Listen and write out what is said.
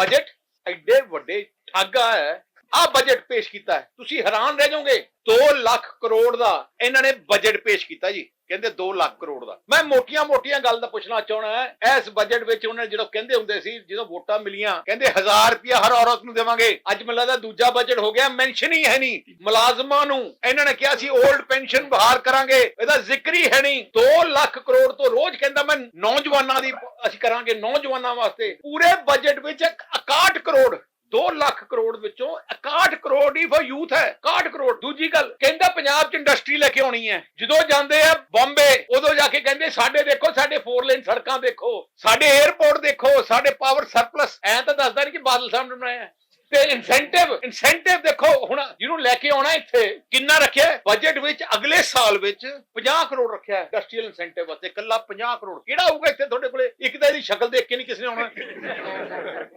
Budget ਐਡੇ ਵੱਡੇ ਠੱਗਾ ਹੈ ਆ ਬਜਟ ਪੇਸ਼ ਕੀਤਾ ਹੈ। ਤੁਸੀਂ ਹੈਰਾਨ ਰਹਿ ਜਾਓਗੇ। 2 ਲੱਖ ਕਰੋੜ ਦਾ ਇਹਨਾਂ ਨੇ ਬਜਟ ਪੇਸ਼ ਕੀਤਾ ਜੀ। ਕਹਿੰਦੇ 2 ਲੱਖ ਕਰੋੜ ਦਾ। ਮੈਂ ਮੋਟੀਆਂ-ਮੋਟੀਆਂ ਗੱਲ ਦਾ ਪੁੱਛਣਾ ਚਾਹਣਾ ਹੈ। ਇਸ ਬਜਟ ਵਿੱਚ ਉਹਨਾਂ ਨੇ ਜਦੋਂ ਕਹਿੰਦੇ ਹੁੰਦੇ ਸੀ, ਜਦੋਂ ਵੋਟਾਂ ਮਿਲੀਆਂ, ਕਹਿੰਦੇ 1000 ਰੁਪਇਆ ਹਰ ਔਰਤ ਨੂੰ ਦੇਵਾਂਗੇ। ਅੱਜ ਮੈਨੂੰ ਲੱਗਦਾ ਦੂਜਾ ਬਜਟ ਹੋ ਗਿਆ ਮੈਂਸ਼ਨ ਹੀ ਹੈ ਨਹੀਂ। ਮੁਲਾਜ਼ਮਾਂ ਨੂੰ ਇਹਨਾਂ ਨੇ ਕਿਹਾ ਸੀ 올ਡ ਪੈਨਸ਼ਨ ਬਹਾਲ ਕਰਾਂਗੇ। ਇਹਦਾ ਜ਼ਿਕਰ ਹੀ ਹੈ ਨਹੀਂ। 2 ਲੱਖ ਕਰੋੜ ਤੋਂ ਰੋਜ਼ ਕਹਿੰਦਾ ਮੈਂ ਨੌਜਵਾਨਾਂ ਦੀ ਅਸੀਂ ਕਰਾਂਗੇ ਨੌਜਵਾਨਾਂ ਵਾਸਤੇ। ਪੂਰੇ ਬਜਟ ਵਿੱਚ ਕਰੋੜ ਵਿੱਚੋਂ 61 ਕਰੋੜ ਹੀ ਫॉर ਯੂਥ ਹੈ 61 ਕਰੋੜ। ਦੂਜੀ ਗੱਲ, ਕਹਿੰਦਾ ਪੰਜਾਬ 'ਚ ਇੰਡਸਟਰੀ ਲੈ ਕੇ ਆਉਣੀ ਹੈ। ਜਦੋਂ ਜਾਂਦੇ ਆ ਬੰਬੇ, ਉਦੋਂ ਜਾ ਕੇ ਕਹਿੰਦੇ ਸਾਡੇ ਦੇਖੋ, ਸਾਡੇ ਫੋਰ ਲੇਨ ਸੜਕਾਂ ਦੇਖੋ, ਸਾਡੇ 에ਅਰਪੋਰਟ ਦੇਖੋ, ਸਾਡੇ ਪਾਵਰ ਸਰਪਲਸ ਐ ਤਾਂ ਦੱਸਦਾ ਨਹੀਂ ਕਿ ਬਾਦਲ ਸਾਹਿਬ ਨੇ ਬਣਾਇਆ। ਤੇ ਇਨਸੈਂਟਿਵ ਇਨਸੈਂਟਿਵ ਦੇਖੋ, ਹੁਣ ਜਿਹਨੂੰ ਲੈ ਕੇ ਆਉਣਾ ਇੱਥੇ, ਕਿੰਨਾ ਰੱਖਿਆ ਬਜਟ ਵਿੱਚ ਅਗਲੇ ਸਾਲ ਵਿੱਚ 50 ਕਰੋੜ ਰੱਖਿਆ ਹੈ ਇੰਡਸਟਰੀਅਲ ਇਨਸੈਂਟਿਵ ਵਾਸਤੇ। ਇਕੱਲਾ 50 ਕਰੋੜ। ਕਿਹੜਾ ਹੋਊਗਾ ਇੱਥੇ ਤੁਹਾਡੇ ਕੋਲੇ? ਇੱਕ ਤਾਂ ਇਹਦੀ ਸ਼ਕਲ ਦੇਖ ਕੇ ਨਹੀਂ ਕਿਸੇ ਨੇ ਆਉਣਾ।